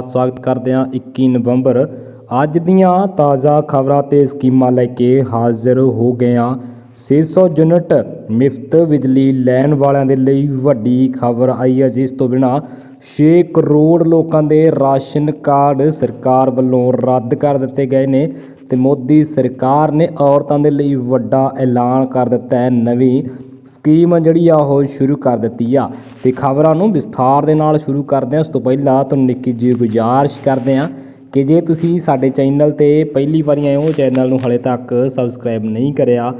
ਸਵਾਗਤ ਕਰਦੇ ਹਾਂ 21 ਨਵੰਬਰ। ਅੱਜ ਦੀਆਂ ਤਾਜ਼ਾ ਖਬਰਾਂ ਤੇ ਸਕੀਮਾਂ ਲੈ ਕੇ ਹਾਜ਼ਰ ਹੋ ਗਏ ਹਾਂ। 600 ਯੂਨਿਟ ਮੁਫਤ ਬਿਜਲੀ ਲੈਣ ਵਾਲਿਆਂ ਦੇ ਲਈ ਵੱਡੀ ਖਬਰ ਆਈ ਹੈ, ਜਿਸ ਤੋਂ ਬਿਨਾ 6 ਕਰੋੜ ਲੋਕਾਂ ਦੇ ਰਾਸ਼ਨ ਕਾਰਡ ਸਰਕਾਰ ਵੱਲੋਂ ਰੱਦ ਕਰ ਦਿੱਤੇ ਗਏ ਨੇ ਤੇ ਮੋਦੀ ਸਰਕਾਰ ਨੇ ਔਰਤਾਂ ਦੇ ਲਈ ਵੱਡਾ ਐਲਾਨ ਕਰ ਦਿੱਤਾ ਹੈ ਨਵੀਂ ਸਕੀਮ ਜਿਹੜੀ ਆ ਉਹ ਸ਼ੁਰੂ ਕਰ ਦਿੱਤੀ ਆ ਤੇ ਖਬਰਾਂ ਨੂੰ ਵਿਸਥਾਰ ਦੇ ਨਾਲ ਸ਼ੁਰੂ ਕਰਦੇ ਹਾਂ। ਉਸ ਤੋਂ ਪਹਿਲਾਂ ਤੁਹਾਨੂੰ ਨਿੱਕੀ ਜਿਹੀ ਗੁਜ਼ਾਰਿਸ਼ ਕਰਦੇ ਹਾਂ ਕਿ ਜੇ ਤੁਸੀਂ ਸਾਡੇ ਚੈਨਲ ਤੇ ਪਹਿਲੀ ਵਾਰੀ ਆਏ ਹੋ, ਚੈਨਲ ਨੂੰ ਹਲੇ ਤੱਕ ਸਬਸਕ੍ਰਾਈਬ ਨਹੀਂ ਕਰਿਆ,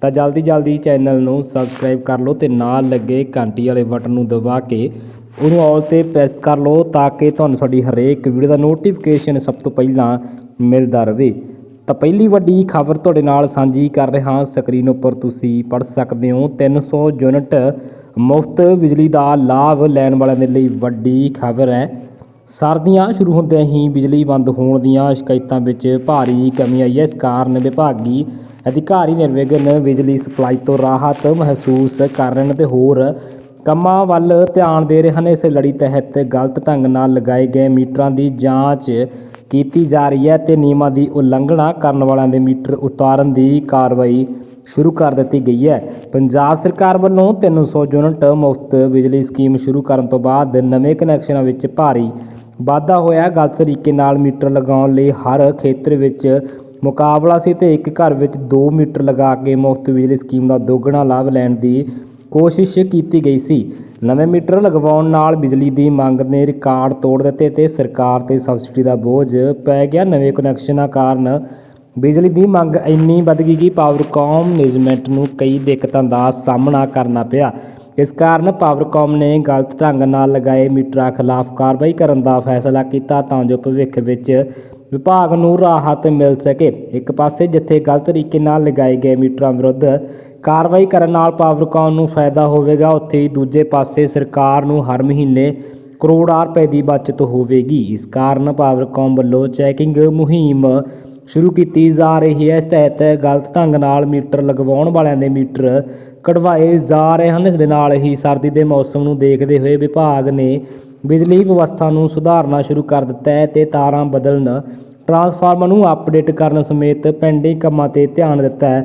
ਤਾਂ ਜਲਦੀ ਜਲਦੀ ਚੈਨਲ ਨੂੰ ਸਬਸਕ੍ਰਾਈਬ ਕਰ ਲਓ ਤੇ ਨਾਲ ਲੱਗੇ ਘੰਟੀ ਵਾਲੇ ਬਟਨ ਨੂੰ ਦਬਾ ਕੇ ਉਹਨੂੰ ਆਲ ਤੇ ਪ੍ਰੈਸ ਕਰ ਲਓ ਤਾਂ ਕਿ ਤੁਹਾਨੂੰ ਸਾਡੀ ਹਰੇਕ ਵੀਡੀਓ ਦਾ ਨੋਟੀਫਿਕੇਸ਼ਨ ਸਭ ਤੋਂ ਪਹਿਲਾਂ ਮਿਲਦਾ ਰਹੇ। ਤਾਂ ਪਹਿਲੀ ਵੱਡੀ ਖਬਰ ਤੁਹਾਡੇ ਨਾਲ ਸਾਂਝੀ ਕਰ ਰਿਹਾ ਸਕਰੀਨ ਉੱਪਰ ਤੁਸੀਂ ਪੜ੍ਹ ਸਕਦੇ ਹੋ। 300 ਯੂਨਿਟ ਮੁਫਤ ਬਿਜਲੀ ਦਾ ਲਾਭ ਲੈਣ ਵਾਲਿਆਂ ਦੇ ਲਈ ਵੱਡੀ ਖਬਰ ਹੈ। ਸਰਦੀਆਂ ਸ਼ੁਰੂ ਹੁੰਦਿਆਂ ਹੀ ਬਿਜਲੀ ਬੰਦ ਹੋਣ ਦੀਆਂ ਸ਼ਿਕਾਇਤਾਂ ਵਿੱਚ ਭਾਰੀ ਕਮੀ ਆਈ ਹੈ। ਇਸ ਕਾਰਨ ਵਿਭਾਗੀ ਅਧਿਕਾਰੀ ਨਿਰਵਿਘਨ ਬਿਜਲੀ ਸਪਲਾਈ ਤੋਂ ਰਾਹਤ ਮਹਿਸੂਸ ਕਰ ਰਹੇ ਨੇ ਤੇ ਹੋਰ ਕੰਮਾਂ ਵੱਲ ਧਿਆਨ ਦੇ ਰਹੇ ਹਨ। ਇਸ ਲੜੀ ਤਹਿਤ ਗਲਤ ਢੰਗ ਨਾਲ ਲਗਾਏ ਗਏ ਮੀਟਰਾਂ ਦੀ ਜਾਂਚ ਕੀਤੀ ਜਾ ਰਹੀ ਹੈ ਤੇ ਨਿਯਮਾਂ ਦੀ ਉਲੰਘਣਾ ਕਰਨ ਵਾਲਿਆਂ ਦੇ ਮੀਟਰ ਉਤਾਰਨ ਦੀ ਕਾਰਵਾਈ ਸ਼ੁਰੂ ਕਰ ਦਿੱਤੀ ਗਈ ਹੈ। ਪੰਜਾਬ ਸਰਕਾਰ ਵੱਲੋਂ 300 ਯੂਨਿਟ ਮੁਫਤ ਬਿਜਲੀ ਸਕੀਮ ਸ਼ੁਰੂ ਕਰਨ ਤੋਂ ਬਾਅਦ ਨਵੇਂ ਕਨੈਕਸ਼ਨਾਂ ਵਿੱਚ ਭਾਰੀ ਵਾਧਾ ਹੋਇਆ। ਗਲਤ ਤਰੀਕੇ ਨਾਲ ਮੀਟਰ ਲਗਾਉਣ ਲਈ ਹਰ ਖੇਤਰ ਵਿੱਚ ਮੁਕਾਬਲਾ ਸੀ ਤੇ ਇੱਕ ਘਰ ਵਿੱਚ 2 ਮੀਟਰ ਲਗਾ ਕੇ ਮੁਫਤ ਬਿਜਲੀ ਸਕੀਮ ਦਾ ਦੋਗਣਾ ਲਾਭ ਲੈਣ ਦੀ ਕੋਸ਼ਿਸ਼ ਕੀਤੀ ਗਈ ਸੀ। ਨਵੇਂ ਮੀਟਰ ਲਗਵਾਉਣ ਨਾਲ ਬਿਜਲੀ ਦੀ ਮੰਗ ਨੇ ਰਿਕਾਰਡ ਤੋੜ ਦਿੱਤੇ ਤੇ ਸਰਕਾਰ ਤੇ ਸਬਸਿਡੀ ਦਾ ਬੋਝ ਪੈ ਗਿਆ। ਨਵੇਂ ਕਨੈਕਸ਼ਨਾਂ ਕਾਰਨ ਬਿਜਲੀ ਦੀ ਮੰਗ ਇੰਨੀ ਵੱਧ ਗਈ ਕਿ ਪਾਵਰਕਾਮ ਮੈਨੇਜਮੈਂਟ ਨੂੰ ਕਈ ਦਿੱਕਤਾਂ ਦਾ ਸਾਹਮਣਾ ਕਰਨਾ ਪਿਆ। ਇਸ ਕਾਰਨ ਪਾਵਰਕਾਮ ਨੇ ਗਲਤ ਢੰਗ ਨਾਲ ਲਗਾਏ ਮੀਟਰਾਂ ਖਿਲਾਫ ਕਾਰਵਾਈ ਕਰਨ ਦਾ ਫੈਸਲਾ ਕੀਤਾ ਤਾਂ ਜੋ ਭਵਿੱਖ ਵਿੱਚ ਵਿਭਾਗ ਨੂੰ ਰਾਹਤ ਮਿਲ ਸਕੇ। ਇੱਕ ਪਾਸੇ ਜਿੱਥੇ ਗਲਤ ਤਰੀਕੇ ਨਾਲ ਲਗਾਏ ਗਏ ਮੀਟਰਾਂ ਵਿਰੁੱਧ ਕਾਰਵਾਈ ਕਰਨ ਨਾਲ ਪਾਵਰਕਾਮ ਨੂੰ ਫਾਇਦਾ ਹੋਵੇਗਾ। ਉੱਥੇ ਹੀ ਦੂਜੇ ਪਾਸੇ ਸਰਕਾਰ ਨੂੰ ਹਰ ਮਹੀਨੇ ਕਰੋੜਾਂ ਰੁਪਏ ਦੀ ਬਚਤ ਹੋਵੇਗੀ। ਇਸ ਕਾਰਨ ਪਾਵਰਕੌਮ ਵੱਲੋਂ ਚੈਕਿੰਗ ਮੁਹਿੰਮ ਸ਼ੁਰੂ ਕੀਤੀ ਜਾ ਰਹੀ ਹੈ। ਇਸ ਤਹਿਤ ਗਲਤ ਢੰਗ ਨਾਲ ਮੀਟਰ ਲਗਵਾਉਣ ਵਾਲਿਆਂ ਦੇ ਮੀਟਰ ਕਢਵਾਏ ਜਾ ਰਹੇ ਹਨ। ਇਸ ਦੇ ਨਾਲ ਹੀ ਸਰਦੀ ਦੇ ਮੌਸਮ ਨੂੰ ਦੇਖਦੇ ਹੋਏ ਵਿਭਾਗ ਨੇ ਬਿਜਲੀ ਵਿਵਸਥਾ ਨੂੰ ਸੁਧਾਰਨਾ ਸ਼ੁਰੂ ਕਰ ਦਿੱਤਾ ਹੈ ਤੇ ਤਾਰਾਂ ਬਦਲਣ, ਟਰਾਂਸਫਾਰਮਰ ਨੂੰ ਅਪਡੇਟ ਕਰਨ ਸਮੇਤ ਪੈਂਡਿੰਗ ਕੰਮਾਂ ਤੇ ਧਿਆਨ ਦਿੱਤਾ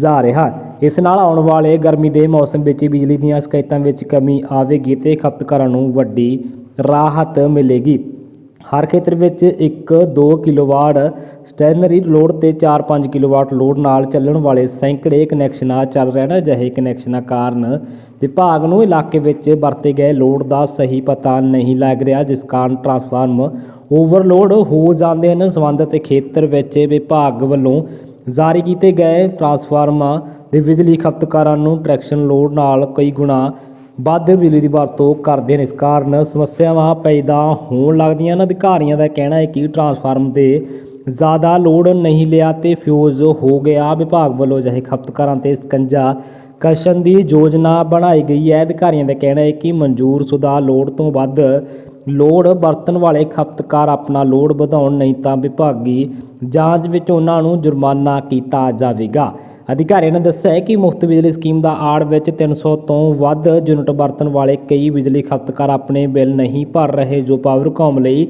ਜਾ ਰਿਹਾ ਇਸ ਨਾਲ ਆਉਣ ਵਾਲੇ ਗਰਮੀ ਦੇ ਮੌਸਮ ਵਿੱਚ ਬਿਜਲੀ ਦੀਆਂ ਸ਼ਿਕਾਇਤਾਂ ਵਿੱਚ ਕਮੀ ਆਵੇਗੀ ਤੇ ਖਪਤਕਾਰਾਂ ਨੂੰ ਵੱਡੀ ਰਾਹਤ ਮਿਲੇਗੀ। ਹਰ ਖੇਤਰ ਵਿੱਚ 1-2 ਕਿਲੋਵਾਟ ਸਟੈਨਰੀ ਲੋਡ ਤੇ 4-5 ਕਿਲੋਵਾਟ ਲੋਡ ਨਾਲ ਚੱਲਣ ਵਾਲੇ ਸੈਂਕੜੇ ਕਨੈਕਸ਼ਨਾਂ ਚੱਲ ਰਹੇ ਨੇ ਅਜਿਹੇ ਕਨੈਕਸ਼ਨਾਂ ਕਾਰਨ ਵਿਭਾਗ ਨੂੰ ਇਲਾਕੇ ਵਿੱਚ ਵਰਤੇ ਗਏ ਲੋਡ ਦਾ ਸਹੀ ਪਤਾ ਨਹੀਂ ਲੱਗ ਰਿਹਾ, ਜਿਸ ਕਾਰਨ ਟਰਾਂਸਫਾਰਮ ਓਵਰਲੋਡ ਹੋ ਜਾਂਦੇ ਹਨ। ਸੰਬੰਧਿਤ ਖੇਤਰ ਵਿੱਚ ਵਿਭਾਗ ਵੱਲੋਂ ਜਾਰੀ ਕੀਤੇ ਗਏ ਟਰਾਂਸਫਾਰਮਰਾਂ ਦੇ ਬਿਜਲੀ ਖਪਤਕਾਰਾਂ ਨੂੰ ਟਰੈਕਸ਼ਨ ਲੋਡ ਨਾਲ ਕਈ ਗੁਣਾ ਵੱਧ ਬਿਜਲੀ ਦੀ ਵਰਤੋਂ ਕਰਦੇ ਨੇ। ਇਸ ਕਾਰਨ ਸਮੱਸਿਆਵਾਂ ਪੈਦਾ ਹੋਣ ਲੱਗਦੀਆਂ ਹਨ। ਅਧਿਕਾਰੀਆਂ ਦਾ ਕਹਿਣਾ ਹੈ ਕਿ ਟਰਾਂਸਫਾਰਮ ਦੇ ਜ਼ਿਆਦਾ ਲੋਡ ਨਹੀਂ ਲਿਆ ਤੇ ਫਿਊਜ਼ ਹੋ ਗਿਆ। ਵਿਭਾਗ ਵੱਲੋਂ ਅਜਿਹੇ ਖਪਤਕਾਰਾਂ ਤੇ ਸਕੰਜਾ ਕਸ਼ਨ ਦੀ ਯੋਜਨਾ ਬਣਾਈ ਗਈ ਹੈ। ਅਧਿਕਾਰੀਆਂ ਦਾ ਕਹਿਣਾ ਹੈ ਕਿ ਮਨਜ਼ੂਰ ਸੁਦਾ ਲੋਡ ਤੋਂ ਵੱਧ ਲੋਡ ਵਰਤਣ ਵਾਲੇ ਖਪਤਕਾਰ ਆਪਣਾ ਲੋਡ ਵਧਾਉਣ ਨਹੀਂ ਤਾਂ ਵਿਭਾਗੀ ਜਾਂਚ ਵਿੱਚ ਉਹਨਾਂ ਨੂੰ ਜੁਰਮਾਨਾ ਕੀਤਾ ਜਾਵੇਗਾ। ਅਧਿਕਾਰੀਆਂ ਨੇ ਦੱਸਿਆ ਕਿ ਮੁਫਤ ਬਿਜਲੀ ਸਕੀਮ ਦਾ ਆੜ ਵਿੱਚ 300 ਤੋਂ ਵੱਧ ਯੂਨਿਟ ਵਰਤਣ ਵਾਲੇ ਕਈ ਬਿਜਲੀ ਖਪਤਕਾਰ ਆਪਣੇ ਬਿੱਲ ਨਹੀਂ ਭਰ ਰਹੇ, ਜੋ ਪਾਵਰਕਾਮ ਲਈ।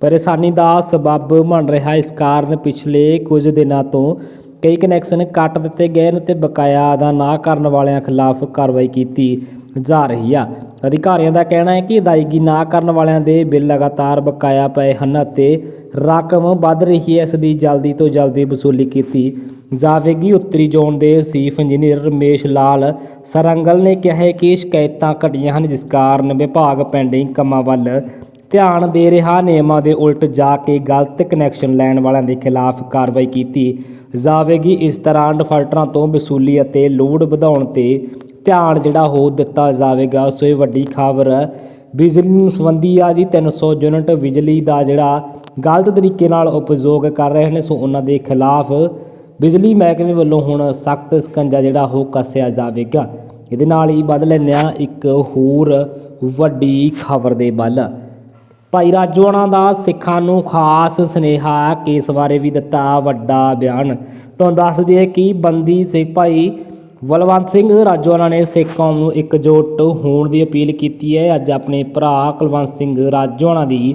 ਪਰੇਸ਼ਾਨੀ ਦਾ ਸਬਬ ਬਣ ਰਿਹਾ ਇਸ ਕਾਰਨ ਪਿਛਲੇ ਕੁਝ ਦਿਨਾਂ ਤੋਂ ਕਈ ਕਨੈਕਸ਼ਨ ਕੱਟ ਦਿੱਤੇ ਗਏ ਨੇ ਤੇ ਬਕਾਇਆ ਅਦਾ ਨਾ ਕਰਨ ਵਾਲਿਆਂ ਖਿਲਾਫ ਕਾਰਵਾਈ ਕੀਤੀ ਜਾ ਰਹੀ ਆ। ਅਧਿਕਾਰੀਆਂ ਦਾ ਕਹਿਣਾ ਹੈ ਕਿ ਅਦਾਇਗੀ ਨਾ ਕਰਨ ਵਾਲਿਆਂ ਦੇ ਬਿੱਲ ਲਗਾਤਾਰ ਬਕਾਇਆ ਪਏ ਹਨ ਅਤੇ ਰਕਮ ਵੱਧ ਰਹੀ ਹੈ, ਇਸ ਦੀ ਜਲਦੀ ਤੋਂ ਜਲਦੀ ਵਸੂਲੀ ਕੀਤੀ ਜਾਵੇਗੀ ਉੱਤਰੀ ਜ਼ੋਨ ਦੇ ਚੀਫ ਇੰਜੀਨੀਅਰ ਰਮੇਸ਼ ਲਾਲ। ਸਰੰਗਲ ਨੇ ਕਿਹਾ ਹੈ ਕਿ ਸ਼ਿਕਾਇਤਾਂ ਘਟੀਆਂ ਹਨ, ਜਿਸ ਕਾਰਨ ਵਿਭਾਗ ਪੈਂਡਿੰਗ ਕੰਮਾਂ ਵੱਲ ਧਿਆਨ ਦੇ ਰਿਹਾ। ਨਿਯਮਾਂ ਦੇ ਉਲਟ ਜਾ ਕੇ ਗਲਤ ਕਨੈਕਸ਼ਨ ਲੈਣ ਵਾਲਿਆਂ ਦੇ ਖਿਲਾਫ ਕਾਰਵਾਈ ਕੀਤੀ ਜਾਵੇਗੀ। ਇਸ ਤਰ੍ਹਾਂ ਡਿਫਾਲਟਰਾਂ ਤੋਂ ਵਸੂਲੀ ਅਤੇ ਲੋਡ ਵਧਾਉਣ ਤੇ ਧਿਆਨ ਜਿਹੜਾ ਹੋ ਦਿੱਤਾ ਜਾਵੇਗਾ। ਸੋ ਇਹ ਵੱਡੀ ਖਬਰ ਬਿਜਲੀ ਨੂੰ ਸੰਬੰਧੀ ਆ ਜੀ। 300 ਯੂਨਿਟ ਬਿਜਲੀ ਦਾ ਜਿਹੜਾ ਗਲਤ ਤਰੀਕੇ ਨਾਲ ਉਪਯੋਗ ਕਰ ਰਹੇ ਨੇ, ਸੋ ਉਹਨਾਂ ਦੇ ਖਿਲਾਫ ਬਿਜਲੀ ਮਹਿਕਮੇ ਵੱਲੋਂ ਹੁਣ ਸਖਤ ਸਕੰਜਾ ਜਿਹੜਾ ਉਹ ਕੱਸਿਆ ਜਾਵੇਗਾ। ਇਹਦੇ ਨਾਲ ਹੀ ਵੱਧ ਲੈਂਦੇ ਹਾਂ ਇੱਕ ਹੋਰ ਵੱਡੀ ਖਬਰ ਦੇ ਵੱਲ। ਭਾਈ ਰਾਜੋਆਣਾ ਦਾ ਸਿੱਖਾਂ ਨੂੰ ਖਾਸ ਸੁਨੇਹਾ ਕੇਸ ਬਾਰੇ ਵੀ ਦਿੱਤਾ ਵੱਡਾ ਬਿਆਨ। ਤੁਹਾਨੂੰ ਦੱਸ ਦਈਏ ਕਿ ਬੰਦੀ ਸੇ ਭਾਈ ਬਲਵੰਤ ਸਿੰਘ ਰਾਜੋਆਣਾ ਨੇ ਸਿੱਖ ਕੌਮ ਨੂੰ ਇਕਜੁੱਟ ਹੋਣ ਦੀ ਅਪੀਲ ਕੀਤੀ ਹੈ। ਅੱਜ ਆਪਣੇ ਭਰਾ ਕੁਲਵੰਤ ਸਿੰਘ ਰਾਜੋਆਣਾ ਦੀ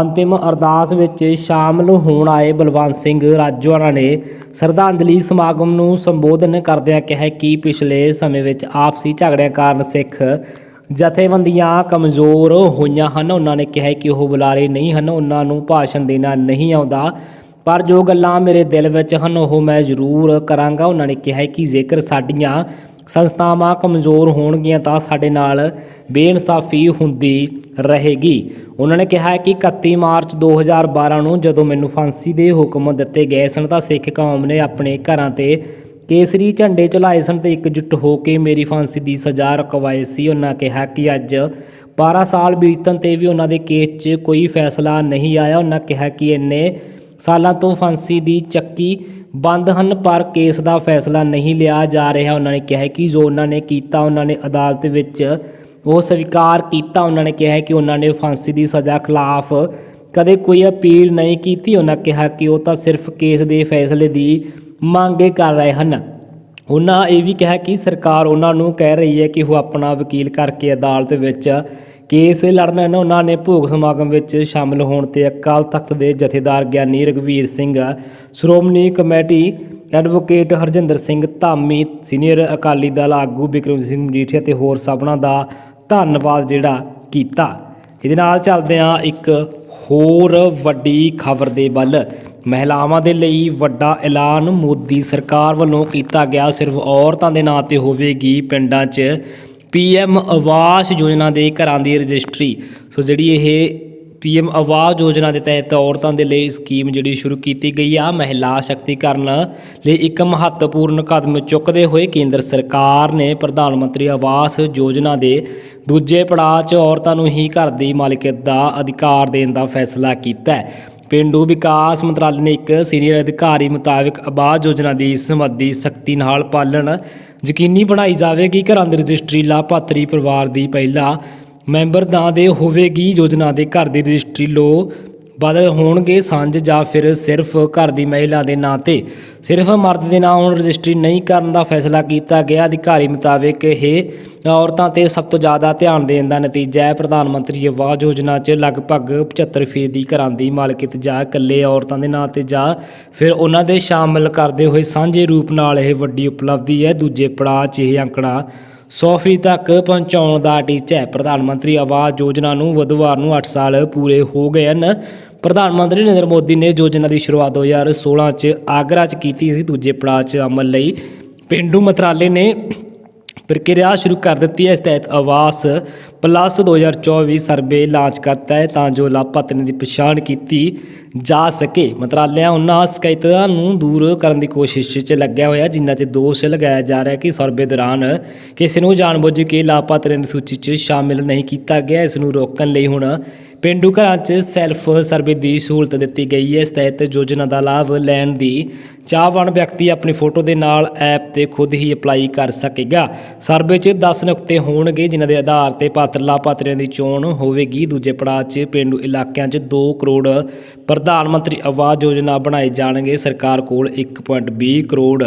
ਅੰਤਿਮ ਅਰਦਾਸ ਵਿੱਚ ਸ਼ਾਮਲ ਹੋਣ ਆਏ ਬਲਵੰਤ ਸਿੰਘ ਰਾਜੋਆਣਾ ਨੇ ਸ਼ਰਧਾਂਜਲੀ ਸਮਾਗਮ ਨੂੰ ਸੰਬੋਧਨ ਕਰਦਿਆਂ ਕਿਹਾ ਕਿ ਪਿਛਲੇ ਸਮੇਂ ਵਿੱਚ ਆਪਸੀ ਝਗੜਿਆਂ ਕਾਰਨ ਸਿੱਖ ਜਥੇਬੰਦੀਆਂ ਕਮਜ਼ੋਰ ਹੋਈਆਂ ਹਨ। ਉਹਨਾਂ ਨੇ ਕਿਹਾ ਕਿ ਉਹ ਬੁਲਾਰੇ ਨਹੀਂ ਹਨ। ਉਹਨਾਂ ਨੂੰ ਭਾਸ਼ਣ ਦੇਣਾ ਨਹੀਂ ਆਉਂਦਾ। ਪਰ ਜੋ ਗੱਲਾਂ ਮੇਰੇ ਦਿਲ ਵਿੱਚ ਹਨ, ਉਹ ਮੈਂ ਜ਼ਰੂਰ ਕਰਾਂਗਾ। ਉਹਨਾਂ ਨੇ ਕਿਹਾ ਕਿ ਜੇਕਰ ਸਾਡੀਆਂ ਸੰਸਥਾਵਾਂ ਕਮਜ਼ੋਰ ਹੋਣਗੀਆਂ ਤਾਂ ਸਾਡੇ ਨਾਲ ਬੇਇਨਸਾਫੀ ਹੁੰਦੀ ਰਹੇਗੀ। ਉਹਨਾਂ ਨੇ ਕਿਹਾ ਕਿ 31 ਮਾਰਚ 2012 ਨੂੰ ਜਦੋਂ ਮੈਨੂੰ ਫਾਂਸੀ ਦੇ ਹੁਕਮ ਦਿੱਤੇ ਗਏ ਸਨ ਤਾਂ ਸਿੱਖ ਕੌਮ ਨੇ ਆਪਣੇ ਘਰਾਂ ਤੇ ਕੇਸਰੀ ਝੰਡੇ ਚਲਾਏ ਸਨ ਤੇ ਇਕਜੁੱਟ ਹੋ ਕੇ ਮੇਰੀ ਫਾਂਸੀ ਦੀ ਸਜ਼ਾ ਰਕਵਾਈ ਸੀ। ਉਹਨਾਂ ਕਿਹਾ ਕਿ ਅੱਜ 12 ਸਾਲ ਬੀਤਣ ਤੇ ਵੀ ਉਹਨਾਂ ਦੇ ਕੇਸ 'ਚ ਕੋਈ ਫੈਸਲਾ ਨਹੀਂ ਆਇਆ। ਉਹਨਾਂ ਕਿਹਾ ਕਿ ਇੰਨੇ ਸਾਲਾਂ ਤੋਂ ਫਾਂਸੀ ਦੀ ਚੱਕੀ ਬੰਦ ਹਨ, ਪਰ ਕੇਸ ਦਾ ਫੈਸਲਾ ਨਹੀਂ ਲਿਆ ਜਾ ਰਿਹਾ। ਉਹਨਾਂ ਨੇ ਕਿਹਾ ਕਿ ਜੋ ਉਹਨਾਂ ਨੇ ਕੀਤਾ, ਉਹਨਾਂ ਨੇ ਅਦਾਲਤ ਵਿੱਚ ਉਹ ਸਵੀਕਾਰ ਕੀਤਾ। ਉਹਨਾਂ ਨੇ ਕਿਹਾ ਕਿ ਉਹਨਾਂ ਨੇ ਫਾਂਸੀ ਦੀ ਸਜ਼ਾ ਖਿਲਾਫ ਕਦੇ ਕੋਈ ਅਪੀਲ ਨਹੀਂ ਕੀਤੀ। ਉਹਨਾਂ ਕਿਹਾ ਕਿ ਉਹ ਤਾਂ ਸਿਰਫ ਕੇਸ ਦੇ ਫੈਸਲੇ ਦੀ ਮੰਗ ਕਰ ਰਹੇ ਹਨ। ਉਹਨਾਂ ਇਹ ਵੀ ਕਿਹਾ ਕਿ ਸਰਕਾਰ ਉਹਨਾਂ ਨੂੰ ਕਹਿ ਰਹੀ ਹੈ ਕਿ ਉਹ ਆਪਣਾ ਵਕੀਲ ਕਰਕੇ ਅਦਾਲਤ ਵਿੱਚ ਕੇਸ ਲੜਨ ਉਹਨਾਂ ਨੇ ਭੋਗ ਸਮਾਗਮ ਵਿੱਚ ਸ਼ਾਮਲ ਹੋਣ ਤੇ ਅਕਾਲ ਤਖਤ ਦੇ ਜਥੇਦਾਰ Giani Raghbir Singh, Shiromani committee advocate Harjinder Singh Dhami, senior Akali Dal ਆਗੂ ਬਿਕਰਮ ਸਿੰਘ ਮਜੀਠੀਆ ਤੇ ਹੋਰ ਸਭਨਾਂ ਦਾ ਧੰਨਵਾਦ ਜਿਹੜਾ ਕੀਤਾ। ਇਹਦੇ ਨਾਲ ਚੱਲਦੇ ਹਾਂ ਇੱਕ ਹੋਰ ਵੱਡੀ ਖਬਰ ਦੇ ਵੱਲ। ਮਹਿਲਾਵਾਂ ਦੇ ਲਈ ਵੱਡਾ ਐਲਾਨ ਮੋਦੀ ਸਰਕਾਰ ਵੱਲੋਂ ਕੀਤਾ ਗਿਆ, ਸਿਰਫ ਔਰਤਾਂ ਦੇ ਨਾਂ ਤੇ ਹੋਵੇਗੀ ਪਿੰਡਾਂ 'ਚ। ਪੀਐਮ ਆਵਾਸ ਯੋਜਨਾ ਦੇ ਘਰਾਂ ਦੀ ਰਜਿਸਟਰੀ। ਸੋ ਜਿਹੜੀ ਇਹ ਪੀਐਮ ਆਵਾਸ ਯੋਜਨਾ ਦੇ ਤਹਿਤ ਔਰਤਾਂ ਦੇ ਲਈ ਸਕੀਮ ਜਿਹੜੀ ਸ਼ੁਰੂ ਕੀਤੀ ਗਈ ਆ, ਮਹਿਲਾ ਸ਼ਕਤੀਕਰਨ ਲਈ ਇੱਕ ਮਹੱਤਵਪੂਰਨ ਕਦਮ ਚੁੱਕਦੇ ਹੋਏ ਕੇਂਦਰ ਸਰਕਾਰ ਨੇ ਪ੍ਰਧਾਨ ਮੰਤਰੀ ਆਵਾਸ ਯੋਜਨਾ ਦੇ ਦੂਜੇ ਪੜਾਅ 'ਚ ਔਰਤਾਂ ਨੂੰ ਹੀ ਘਰ ਦੀ ਮਾਲਕੀਅਤ ਦਾ ਅਧਿਕਾਰ ਦੇਣ ਦਾ ਫੈਸਲਾ ਕੀਤਾ ਹੈ। ਪੇਂਡੂ ਵਿਕਾਸ ਮੰਤਰਾਲੇ ਨੇ ਇੱਕ ਸੀਨੀਅਰ ਅਧਿਕਾਰੀ ਮੁਤਾਬਕ ਆਵਾਸ ਯੋਜਨਾ ਦੀ ਸੰਬੰਧੀ ਸਖਤੀ ਨਾਲ ਪਾਲਣ ਯਕੀਨੀ ਬਣਾਈ ਜਾਵੇਗੀ ਘਰਾਂ ਦੀ ਰਜਿਸਟਰੀ ਲਾਭਪਾਤਰੀ ਪਰਿਵਾਰ ਦੀ ਪਹਿਲਾ ਮੈਂਬਰ ਨਾਂ ਦੇ ਹੋਵੇਗੀ। ਯੋਜਨਾ ਦੇ ਘਰ ਦੀ ਰਜਿਸਟਰੀ ਲੋ ਬਦਲ ਹੋਣਗੇ ਸਾਂਝ ਜਾਂ ਫਿਰ ਸਿਰਫ ਘਰ ਦੀ ਮਹਿਲਾ ਦੇ ਨਾਂ ਤੇ। ਸਿਰਫ ਮਰਦ ਦੇ ਨਾਂ ਹੁਣ ਰਜਿਸਟਰੀ ਨਹੀਂ ਕਰਨ ਦਾ ਫੈਸਲਾ ਕੀਤਾ ਗਿਆ। ਅਧਿਕਾਰੀ ਮੁਤਾਬਕ ਇਹ ਔਰਤਾਂ ਤੇ ਸਭ ਤੋਂ ਜ਼ਿਆਦਾ ਧਿਆਨ ਦੇਣ ਦਾ ਨਤੀਜਾ ਹੈ। ਪ੍ਰਧਾਨ ਮੰਤਰੀ ਆਵਾਸ ਯੋਜਨਾ 'ਚ ਲਗਭਗ 75% ਦੀ ਘਰਾਂ ਦੀ ਮਾਲਕੀਅਤ ਜਾਂ ਇਕੱਲੇ ਔਰਤਾਂ ਦੇ ਨਾਂ ਤੇ ਜਾਂ ਫਿਰ ਉਹਨਾਂ ਦੇ ਸ਼ਾਮਲ ਕਰਦੇ ਹੋਏ ਸਾਂਝੇ ਰੂਪ ਨਾਲ ਇਹ ਵੱਡੀ ਉਪਲਬਧੀ ਹੈ। ਦੂਜੇ ਪੜਾਅ 'ਚ ਇਹ ਅੰਕੜਾ 100 ਫੀ ਤੱਕ ਪਹੁੰਚਾਉਣ ਦਾ ਟੀਚਾ ਹੈ। ਪ੍ਰਧਾਨ ਮੰਤਰੀ ਆਵਾਸ ਯੋਜਨਾ ਨੂੰ ਬੁੱਧਵਾਰ ਨੂੰ 8 ਸਾਲ ਪੂਰੇ ਹੋ ਗਏ ਹਨ। ਪ੍ਰਧਾਨ ਮੰਤਰੀ ਨਰਿੰਦਰ ਮੋਦੀ ਨੇ ਯੋਜਨਾ ਦੀ ਸ਼ੁਰੂਆਤ 2016 ਚ ਆਗਰਾ ਚ ਕੀਤੀ ਸੀ। ਦੂਜੇ ਪੜਾਅ ਚ ਅਮਲ ਲਈ ਪਿੰਡੂ ਮੰਤਰਾਲੇ ਨੇ ਪ੍ਰਕਿਰਿਆ ਸ਼ੁਰੂ ਕਰ ਦਿੱਤੀ ਹੈ। ਇਸ ਤਹਿਤ ਆਵਾਸ ਪਲੱਸ 2024 ਸਰਵੇ ਲਾਂਚ ਕਰਤਾ ਹੈ ਤਾਂ ਜੋ ਲਾਭਪਾਤਰੀਆਂ ਦੀ ਪਛਾਣ ਕੀਤੀ ਜਾ ਸਕੇ। ਮੰਤਰਾਲਿਆ ਉਹਨਾਂ ਸ਼ਿਕਾਇਤਾਂ ਨੂੰ ਦੂਰ ਕਰਨ ਦੀ ਕੋਸ਼ਿਸ਼ 'ਚ ਲੱਗਿਆ ਹੋਇਆ ਜਿਨ੍ਹਾਂ 'ਚ ਦੋਸ਼ ਲਗਾਇਆ ਜਾ ਰਿਹਾ ਕਿ ਸਰਵੇ ਦੌਰਾਨ ਕਿਸੇ ਨੂੰ ਜਾਣਬੁੱਝ ਕੇ ਲਾਭਪਾਤਰੀਆਂ ਦੀ ਸੂਚੀ 'ਚ ਸ਼ਾਮਿਲ ਨਹੀਂ ਕੀਤਾ ਗਿਆ। ਇਸ ਨੂੰ ਰੋਕਣ ਲਈ ਹੁਣ ਪਿੰਡੂ ਘਰਾਂ 'ਚ ਸੈਲਫ ਸਰਵੇ ਦੀ ਸਹੂਲਤ ਦਿੱਤੀ ਗਈ ਹੈ। ਇਸ ਤਹਿਤ ਯੋਜਨਾ ਦਾ ਲਾਭ ਲੈਣ ਦੀ ਚਾਹਵਾਨ ਵਿਅਕਤੀ ਆਪਣੀ ਫੋਟੋ ਦੇ ਨਾਲ ਐਪ ਤੇ ਖੁਦ ਹੀ ਅਪਲਾਈ ਕਰ ਸਕੇਗਾ। ਸਰਵੇ 'ਚ 10 ਨੁਕਤੇ ਹੋਣਗੇ, ਜਿਨ੍ਹਾਂ ਦੇ ਆਧਾਰ ਤੇ ਪਾਤਰ ਲਾਭਪਾਤਰੀਆਂ ਦੀ ਚੋਣ ਹੋਵੇਗੀ। ਦੂਜੇ ਪੜਾਅ 'ਚ ਪਿੰਡੂ ਇਲਾਕਿਆਂ 'ਚ 2 ਕਰੋੜ ਪ੍ਰਧਾਨ ਮੰਤਰੀ ਆਵਾਸ ਯੋਜਨਾ ਬਣਾਏ ਜਾਣਗੇ। ਸਰਕਾਰ ਕੋਲ 1.20 ਕਰੋੜ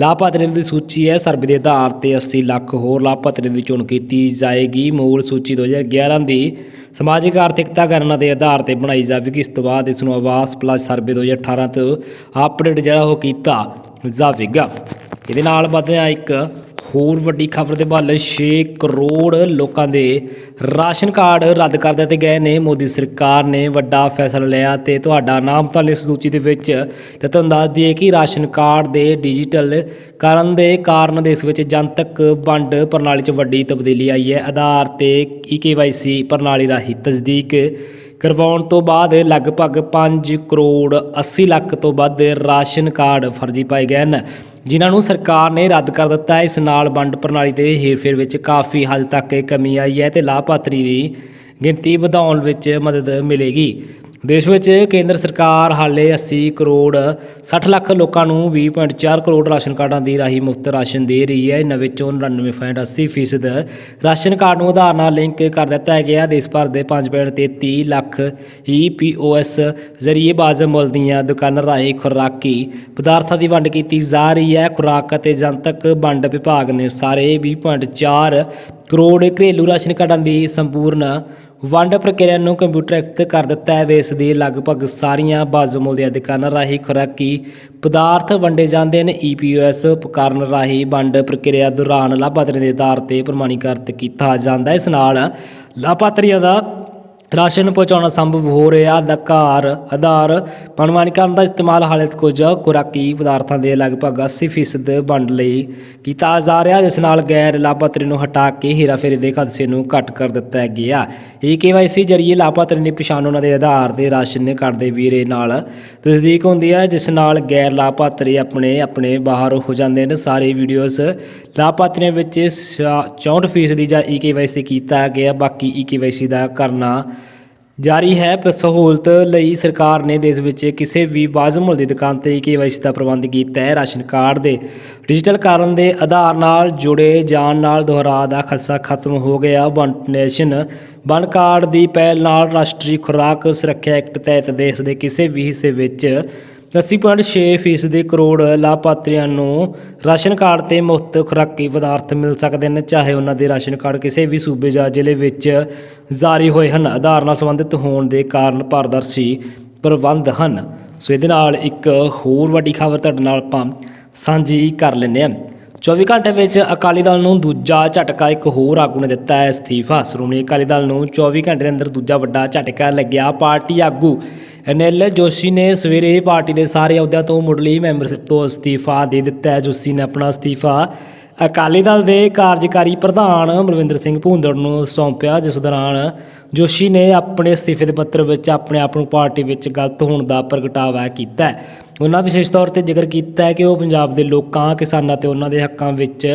ਲਾਭਪਾਤਰੀਆਂ ਦੀ ਸੂਚੀ ਹੈ। ਸਰਵੇ ਦੇ ਆਧਾਰ ਤੇ 80 ਲੱਖ ਹੋਰ ਲਾਭਪਾਤਰੀਆਂ ਦੀ ਚੋਣ ਕੀਤੀ ਜਾਏਗੀ। ਮੂਲ ਸੂਚੀ 2011 ਦੀ ਸਮਾਜਿਕ, ਆਰਥਿਕ ਆਰਥਿਕਤਾ ਗਣਨਾ ਦੇ ਆਧਾਰ ਤੇ ਬਣਾਈ ਜਾਵੇਗੀ। ਇਸ ਤੋਂ ਬਾਅਦ ਇਸ ਨੂੰ ਆਵਾਸ ਪਲੱਸ ਸਰਵੇ 2018 ਤੋਂ ਅਪਡੇਟ ਜਿਹੜਾ ਉਹ ਕੀਤਾ ਜਾਵੇਗਾ। ਇਹਦੇ ਨਾਲ ਵਧਦੇ ਇੱਕ ਹੋਰ ਵੱਡੀ ਖਬਰ ਦੇ ਵੱਲ 6 ਕਰੋੜ ਲੋਕਾਂ ਦੇ ਰਾਸ਼ਨ ਕਾਰਡ ਰੱਦ ਕਰ ਦਿੱਤੇ ਗਏ ਨੇ। ਮੋਦੀ ਸਰਕਾਰ ਨੇ ਵੱਡਾ ਫੈਸਲਾ ਲਿਆ ਤੇ ਤੁਹਾਡਾ ਨਾਮ ਤਾਂ ਇਸ ਸੂਚੀ ਦੇ ਵਿੱਚ ਤੇ ਤੁਹਾਨੂੰ ਦੱਸ ਦਈਏ ਕਿ ਰਾਸ਼ਨ ਕਾਰਡ ਦੇ ਡਿਜੀਟਲ ਕਰਨ ਦੇ ਕਾਰਨ ਦੇਸ਼ ਵਿੱਚ ਜਨਤਕ ਵੰਡ ਪ੍ਰਣਾਲੀ 'ਚ ਵੱਡੀ ਤਬਦੀਲੀ ਆਈ ਹੈ। ਆਧਾਰ ਤੇ ਈਕੇਵਾਈਸੀ ਪ੍ਰਣਾਲੀ ਰਾਹੀਂ ਤਸਦੀਕ ਕਰਵਾਉਣ ਤੋਂ ਬਾਅਦ ਲਗਭਗ 5 ਕਰੋੜ 80 ਲੱਖ ਤੋਂ ਵੱਧ ਰਾਸ਼ਨ ਕਾਰਡ ਫਰਜ਼ੀ ਪਾਏ ਗਏ ਹਨ। ਜਿਨ੍ਹਾਂ ਨੂੰ ਸਰਕਾਰ ਨੇ ਰੱਦ ਕਰ ਦਿੱਤਾ ਹੈ। ਇਸ ਨਾਲ ਵੰਡ ਪ੍ਰਣਾਲੀ ਦੇ ਹੇਰਫੇਰ ਵਿੱਚ ਕਾਫੀ ਹੱਦ ਤੱਕ ਕਮੀ ਆਈ ਹੈ ਤੇ ਲਾਭਪਾਤਰੀ ਦੀ ਗਿਣਤੀ ਵਧਾਉਣ ਵਿੱਚ ਮਦਦ ਮਿਲੇਗੀ। ਦੇਸ਼ ਵਿੱਚ ਕੇਂਦਰ ਸਰਕਾਰ ਹਾਲੇ 80 ਕਰੋੜ 60 ਲੱਖ ਲੋਕਾਂ ਨੂੰ 20.4 ਕਰੋੜ ਰਾਸ਼ਨ ਕਾਰਡਾਂ ਦੀ ਰਾਹੀਂ ਮੁਫਤ ਰਾਸ਼ਨ ਦੇ ਰਹੀ ਹੈ। ਇਹਨਾਂ ਵਿੱਚੋਂ 99.80% ਫੀਸਦ ਰਾਸ਼ਨ ਕਾਰਡ ਨੂੰ ਆਧਾਰ ਨਾਲ ਲਿੰਕ ਕਰ ਦਿੱਤਾ ਗਿਆ। ਦੇਸ਼ ਭਰ ਦੇ 5.33 ਲੱਖ ਈਪੀਓਐਸ ਜ਼ਰੀਏ ਬਾਜ਼ ਮੁੱਲ ਦੀਆਂ ਦੁਕਾਨਾਂ ਰਾਹੀਂ ਖੁਰਾਕੀ ਪਦਾਰਥਾਂ ਦੀ ਵੰਡ ਕੀਤੀ ਜਾ ਰਹੀ ਹੈ। ਖੁਰਾਕ ਅਤੇ ਜਨਤਕ ਵੰਡ ਵਿਭਾਗ ਨੇ ਸਾਰੇ 20.4 ਕਰੋੜ ਘਰੇਲੂ ਰਾਸ਼ਨ ਕਾਰਡਾਂ ਦੀ ਸੰਪੂਰਨ ਵੰਡ ਪ੍ਰਕਿਰਿਆ ਨੂੰ ਕੰਪਿਊਟਰਾਈਜ਼ਡ ਕਰ ਦਿੱਤਾ ਹੈ ਦੇਸ਼ ਦੀ ਲਗਭਗ ਸਾਰੀਆਂ ਬਾਜ਼ਮੂਲ ਦੀਆਂ ਦੁਕਾਨਾਂ ਰਾਹੀਂ ਖੁਰਾਕੀ ਪਦਾਰਥ ਵੰਡੇ ਜਾਂਦੇ ਨੇ ਈਪੀਐਸ ਉਪਕਰਨ ਰਾਹੀਂ ਵੰਡ ਪ੍ਰਕਿਰਿਆ ਦੌਰਾਨ ਲਾਭਪਾਤਰੀ ਦੇ ਆਧਾਰ ਤੇ ਪ੍ਰਮਾਣੀਕਰਤ ਕੀਤਾ ਜਾਂਦਾ ਹੈ। ਇਸ ਨਾਲ ਲਾਭਪਾਤਰੀਆਂ ਦਾ ਰਾਸ਼ਨ ਪਹੁੰਚਾਉਣਾ ਸੰਭਵ ਹੋ ਰਿਹਾ। ਦਾ ਘਰ ਆਧਾਰ, ਪ੍ਰਮਾਣੀਕਰਨ ਦਾ ਇਸਤੇਮਾਲ ਹਾਲੇ ਕੁਝ ਖੁਰਾਕੀ ਪਦਾਰਥਾਂ ਦੇ ਲਗਭਗ 80% ਵੰਡ ਲਈ ਕੀਤਾ ਜਾ ਰਿਹਾ, ਜਿਸ ਨਾਲ ਗੈਰ ਲਾਭਪਾਤਰੀ ਨੂੰ ਹਟਾ ਕੇ ਹੇਰਾਫੇਰੀ ਦੇ ਖਦਸ਼ੇ ਨੂੰ ਘੱਟ ਕਰ ਦਿੱਤਾ ਗਿਆ। ਇਹ ਕੇਵਾਈਸੀ ਜਰੀਏ ਲਾਭਪਾਤਰੀ ਦੀ ਪਛਾਣ ਉਹਨਾਂ ਦੇ ਆਧਾਰ 'ਤੇ ਰਾਸ਼ਨ ਕਾਰਡ ਦੇ ਵੀਰੇ ਨਾਲ ਤਸਦੀਕ ਹੁੰਦੀ ਹੈ, ਜਿਸ ਨਾਲ ਗੈਰ ਲਾਭਪਾਤਰੀ ਆਪਣੇ ਆਪਣੇ ਬਾਹਰ ਹੋ ਜਾਂਦੇ ਨੇ ਸਾਰੇ ਵੀਡੀਓਜ਼ ਲਾਭਪਾਤਰੀਆਂ ਵਿੱਚ 64% ਜਾਂ ਈ ਕੇਵਾਈਸੀ ਕੀਤਾ ਗਿਆ, ਬਾਕੀ ਈ ਕੇਵਾਈਸੀ ਦਾ ਕਰਨਾ ਜਾਰੀ ਹੈ। ਸਹੂਲਤ ਲਈ ਸਰਕਾਰ ਨੇ ਦੇਸ਼ ਵਿੱਚ ਕਿਸੇ ਵੀ ਬਾਜ਼ ਬਾਜ਼ਮੁਲ ਦੀ ਦੁਕਾਨ ਤੇ ਕੇਵਾਈਸੀ ਦਾ ਪ੍ਰਬੰਧ ਕੀਤਾ ਹੈ। ਰਾਸ਼ਨ ਕਾਰਡ ਦੇ ਡਿਜੀਟਲ ਕਾਰਨ ਦੇ ਆਧਾਰ ਨਾਲ ਜੁੜੇ ਜਾਣ ਨਾਲ ਦੁਹਰਾ ਦਾ ਖਸਾ ਖਤਮ ਹੋ ਗਿਆ। ਵਨ ਨੇਸ਼ਨ ਵਨ ਕਾਰਡ ਦੀ ਪਹਿਲ ਨਾਲ ਰਾਸ਼ਟਰੀ ਖੁਰਾਕ ਸੁਰੱਖਿਆ ਐਕਟ ਤਹਿਤ ਦੇਸ਼ ਦੇ ਕਿਸੇ ਵੀ ਹਿੱਸੇ ਵਿੱਚ 80.6 ਫੀਸਦੀ ਕਰੋੜ ਲਾਭਪਾਤਰੀਆਂ ਨੂੰ ਰਾਸ਼ਨ ਕਾਰਡ ਤੇ ਮੁਫਤ ਖੁਰਾਕੀ ਪਦਾਰਥ ਮਿਲ ਸਕਦੇ ਨੇ। ਚਾਹੇ ਉਹਨਾਂ ਦੇ ਰਾਸ਼ਨ ਕਾਰਡ ਕਿਸੇ ਵੀ ਸੂਬੇ ਜਾਂ ਜ਼ਿਲ੍ਹੇ ਵਿੱਚ ਜਾਰੀ ਹੋਏ ਹਨ। ਆਧਾਰ ਨਾਲ ਸੰਬੰਧਿਤ ਹੋਣ ਦੇ ਕਾਰਨ ਪਾਰਦਰਸ਼ੀ ਪ੍ਰਬੰਧ ਹਨ। ਸੋ ਇਹਦੇ ਨਾਲ ਇੱਕ ਹੋਰ ਵੱਡੀ ਖਬਰ ਤੁਹਾਡੇ ਨਾਲ ਆਪਾਂ ਸਾਂਝੀ ਕਰ ਲੈਂਦੇ ਹਾਂ। 24 ਘੰਟੇ ਵਿੱਚ ਅਕਾਲੀ ਦਲ ਨੂੰ ਦੂਜਾ ਝਟਕਾ ਇੱਕ ਹੋਰ ਆਗੂ ਨੇ ਦਿੱਤਾ ਹੈ, ਅਸਤੀਫਾ। ਸ਼੍ਰੋਮਣੀ ਅਕਾਲੀ ਦਲ ਨੂੰ 24 ਘੰਟੇ ਦੇ ਅੰਦਰ ਦੂਜਾ ਵੱਡਾ ਝਟਕਾ ਲੱਗਿਆ। ਪਾਰਟੀ ਆਗੂ ਅਨਿਲ ਜੋਸ਼ੀ ਨੇ ਸਵੇਰੇ ਪਾਰਟੀ ਦੇ ਸਾਰੇ ਅਹੁਦਿਆਂ ਤੋਂ ਮੁੱਢਲੀ ਮੈਂਬਰਸ਼ਿਪ ਤੋਂ ਅਸਤੀਫਾ ਦੇ ਦਿੱਤਾ ਹੈ। ਜੋਸ਼ੀ ਨੇ ਆਪਣਾ ਅਸਤੀਫਾ ਅਕਾਲੀ ਦਲ ਦੇ ਕਾਰਜਕਾਰੀ ਪ੍ਰਧਾਨ ਬਲਵਿੰਦਰ ਸਿੰਘ ਭੂੰਦੜ ਨੂੰ ਸੌਂਪਿਆ ਜਿਸ ਦੌਰਾਨ ਜੋਸ਼ੀ ਨੇ ਆਪਣੇ ਅਸਤੀਫੇ ਦੇ ਪੱਤਰ ਵਿੱਚ ਆਪਣੇ ਆਪ ਨੂੰ ਪਾਰਟੀ ਵਿੱਚ ਗਲਤ ਹੋਣ ਦਾ ਪ੍ਰਗਟਾਵਾ ਕੀਤਾ ਉਹਨਾਂ ਵਿਸ਼ੇਸ਼ ਤੌਰ ਤੇ ਜ਼ਿਕਰ ਕੀਤਾ ਹੈ ਕਿ ਉਹ ਪੰਜਾਬ ਦੇ ਲੋਕਾਂ, ਕਿਸਾਨਾਂ ਤੇ ਉਹਨਾਂ ਦੇ ਹੱਕਾਂ ਵਿੱਚ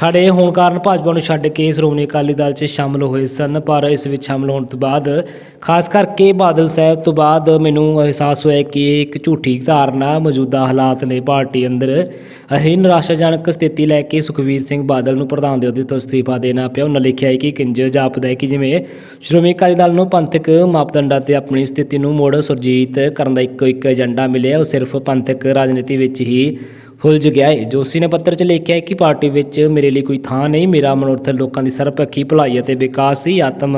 ਖੜੇ ਹੋਣ ਕਾਰਨ ਭਾਜਪਾ ਨੂੰ ਛੱਡ ਕੇ ਸ਼੍ਰੋਮਣੀ ਅਕਾਲੀ ਦਲ 'ਚ ਸ਼ਾਮਲ ਹੋਏ ਸਨ, ਪਰ ਇਸ ਵਿੱਚ ਸ਼ਾਮਲ ਹੋਣ ਤੋਂ ਬਾਅਦ, ਖਾਸ ਕਰਕੇ ਬਾਦਲ ਸਾਹਿਬ ਤੋਂ ਬਾਅਦ ਮੈਨੂੰ ਅਹਿਸਾਸ ਹੋਇਆ ਕਿ ਇੱਕ ਝੂਠੀ ਧਾਰਨਾ ਮੌਜੂਦਾ ਹਾਲਾਤ ਲਈ ਪਾਰਟੀ ਅੰਦਰ ਅਹੀਂ ਨਿਰਾਸ਼ਾਜਨਕ ਸਥਿਤੀ ਲੈ ਕੇ ਸੁਖਵੀਰ ਸਿੰਘ ਬਾਦਲ ਨੂੰ ਪ੍ਰਧਾਨ ਦੇ ਅਹੁਦੇ ਤੋਂ ਅਸਤੀਫਾ ਦੇਣਾ ਪਿਆ। ਉਹਨਾਂ ਲਿਖਿਆ ਹੈ ਕਿ ਕਿੰਜ ਜਾਪਦਾ ਹੈ ਕਿ ਜਿਵੇਂ ਸ਼੍ਰੋਮਣੀ ਅਕਾਲੀ ਦਲ ਨੂੰ ਪੰਥਕ ਮਾਪਦੰਡਾਂ ਤੇ ਆਪਣੀ ਸਥਿਤੀ ਨੂੰ ਮੁੜ ਸੁਰਜੀਤ ਕਰਨ ਦਾ ਇੱਕੋ ਇੱਕ ਏਜੰਡਾ ਮਿਲਿਆ, ਉਹ ਸਿਰਫ ਪੰਥਕ ਰਾਜਨੀਤੀ ਵਿੱਚ ਹੀ ਫੁੱਲਝ ਗਿਆ ਹੈ ਜੋਸ਼ੀ ਨੇ ਪੱਤਰ 'ਚ ਲਿਖਿਆ ਹੈ ਕਿ ਪਾਰਟੀ ਵਿੱਚ ਮੇਰੇ ਲਈ ਕੋਈ ਥਾਂ ਨਹੀਂ, ਮੇਰਾ ਮਨੋਰਥ ਲੋਕਾਂ ਦੀ ਸਰਬਪੱਖੀ ਭਲਾਈ ਅਤੇ ਵਿਕਾਸ ਹੀ ਆਤਮ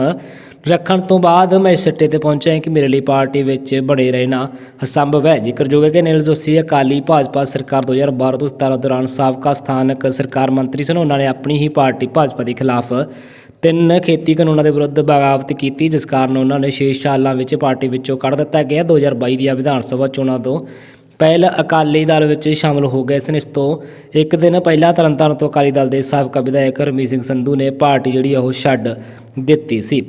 ਰੱਖਣ ਤੋਂ ਬਾਅਦ ਮੈਂ ਇਸ ਸਿੱਟੇ ਤੇ ਪਹੁੰਚਿਆ ਕਿ ਮੇਰੇ ਲਈ ਪਾਰਟੀ ਵਿੱਚ ਬਣੇ ਰਹਿਣਾ ਅਸੰਭਵ ਹੈ। ਜ਼ਿਕਰਯੋਗ ਹੈ ਕਿ ਅਨਿਲ ਜੋਸ਼ੀ, ਅਕਾਲੀ ਭਾਜਪਾ ਸਰਕਾਰ 2012 ਤੋਂ 17 ਦੌਰਾਨ ਸਾਬਕਾ ਸਥਾਨਕ ਸਰਕਾਰ ਮੰਤਰੀ ਸਨ, ਉਹਨਾਂ ਨੇ ਆਪਣੀ ਹੀ ਪਾਰਟੀ ਭਾਜਪਾ ਦੇ ਖਿਲਾਫ ਤਿੰਨ ਖੇਤੀ ਕਾਨੂੰਨਾਂ ਦੇ ਵਿਰੁੱਧ ਬਗਾਵਤ ਕੀਤੀ, ਜਿਸ ਕਾਰਨ ਉਹਨਾਂ ਨੇ 6 ਸਾਲਾਂ ਵਿੱਚ ਪਾਰਟੀ ਵਿੱਚੋਂ ਕੱਢ ਦਿੱਤਾ ਗਿਆ। 2022 ਦੀਆਂ ਵਿਧਾਨ ਸਭਾ ਚੋਣਾਂ ਤੋਂ ਪਹਿਲ ਅਕਾਲੀ ਦਲ ਵਿੱਚ ਸ਼ਾਮਲ ਹੋ ਗਏ ਸਨ। ਇਸ ਤੋਂ ਇੱਕ ਦਿਨ ਪਹਿਲਾਂ ਤਰਨਤਾਰਨ ਤੋਂ ਅਕਾਲੀ ਦਲ ਦੇ ਸਾਬਕਾ ਵਿਧਾਇਕ ਰਮੀਤ ਸਿੰਘ ਸੰਧੂ ਨੇ ਪਾਰਟੀ ਜਿਹੜੀ ਆ ਉਹ ਛੱਡ ਦਿੱਤੀ ਸੀ।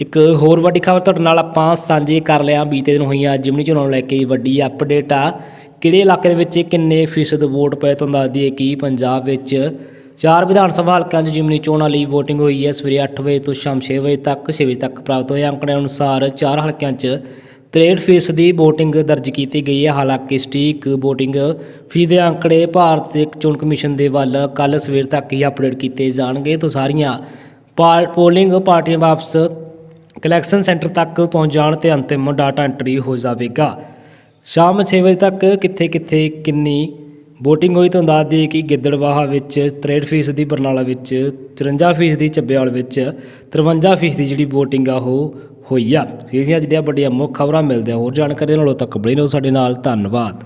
ਇੱਕ ਹੋਰ ਵੱਡੀ ਖਬਰ ਤੁਹਾਡੇ ਨਾਲ ਆਪਾਂ ਸਾਂਝੀ ਕਰ ਲਿਆ। ਬੀਤੇ ਦਿਨ ਹੋਈਆਂ ਜਿਮਨੀ ਚੋਣਾਂ ਨੂੰ ਲੈ ਕੇ ਵੱਡੀ ਅਪਡੇਟ ਆ। ਕਿਹੜੇ ਇਲਾਕੇ ਦੇ ਵਿੱਚ ਕਿੰਨੇ ਫੀਸਦ ਵੋਟ ਪਏ ਤੁਹਾਨੂੰ ਦੱਸ ਦਈਏ ਕਿ ਪੰਜਾਬ ਵਿੱਚ ਚਾਰ ਵਿਧਾਨ ਸਭਾ ਹਲਕਿਆਂ 'ਚ ਜਿਮਨੀ ਚੋਣਾਂ ਲਈ VOTING ਹੋਈ ਹੈ। ਸਵੇਰੇ 8 ਵਜੇ ਤੋਂ ਸ਼ਾਮ 6 ਵਜੇ ਤੱਕ 6 ਵਜੇ ਤੱਕ ਪ੍ਰਾਪਤ ਹੋਏ ਅੰਕੜਿਆਂ ਅਨੁਸਾਰ ਚਾਰ ਹਲਕਿਆਂ 'ਚ 63% ਦੀ VOTING ਦਰਜ ਕੀਤੀ ਗਈ ਹੈ। ਹਾਲਾਂਕਿ ਸਟੀਕ VOTING ਫੀ ਦੇ ਅੰਕੜੇ ਭਾਰਤ ਚੋਣ ਕਮਿਸ਼ਨ ਦੇ ਵੱਲ ਕੱਲ ਸਵੇਰ ਤੱਕ ਹੀ ਅਪਡੇਟ ਕੀਤੇ ਜਾਣਗੇ। ਤਾਂ ਸਾਰੀਆਂ ਪਾਲ- ਪੋਲਿੰਗ ਪਾਰਟੀਆਂ ਵਾਪਸ ਕਲੈਕਸ਼ਨ ਸੈਂਟਰ ਤੱਕ ਪਹੁੰਚ ਜਾਣ ਤੇ ਅੰਤਿਮ ਡਾਟਾ ਐਂਟਰੀ ਹੋ ਜਾਵੇਗਾ। ਸ਼ਾਮ 6 ਵਜੇ ਤੱਕ ਕਿੱਥੇ ਕਿੱਥੇ ਕਿੰਨੀ VOTING ਹੋਈ ਤੁਹਾਨੂੰ ਦੱਸ ਦਈਏ ਕਿ ਗਿੱਦੜਵਾਹਾ ਵਿੱਚ 63% ਦੀ ਬਰਨਾਲਾ ਵਿੱਚ 54% ਦੀ ਚੱਬੇਵਾਲ ਵਿੱਚ 53% ਦੀ ਜਿਹੜੀ VOTING ਆ ਉਹ ਹੋਈ ਆ। ਸੀ ਅੱਜ ਦੀਆਂ ਵੱਡੀਆਂ ਮੁੱਖ ਖਬਰਾਂ ਮਿਲਦੇ ਆ। ਹੋਰ ਜਾਣਕਾਰੀ ਨਾਲੋਂ ਤੱਕ ਬਣੇ ਰਹੋ ਸਾਡੇ ਨਾਲ, ਧੰਨਵਾਦ।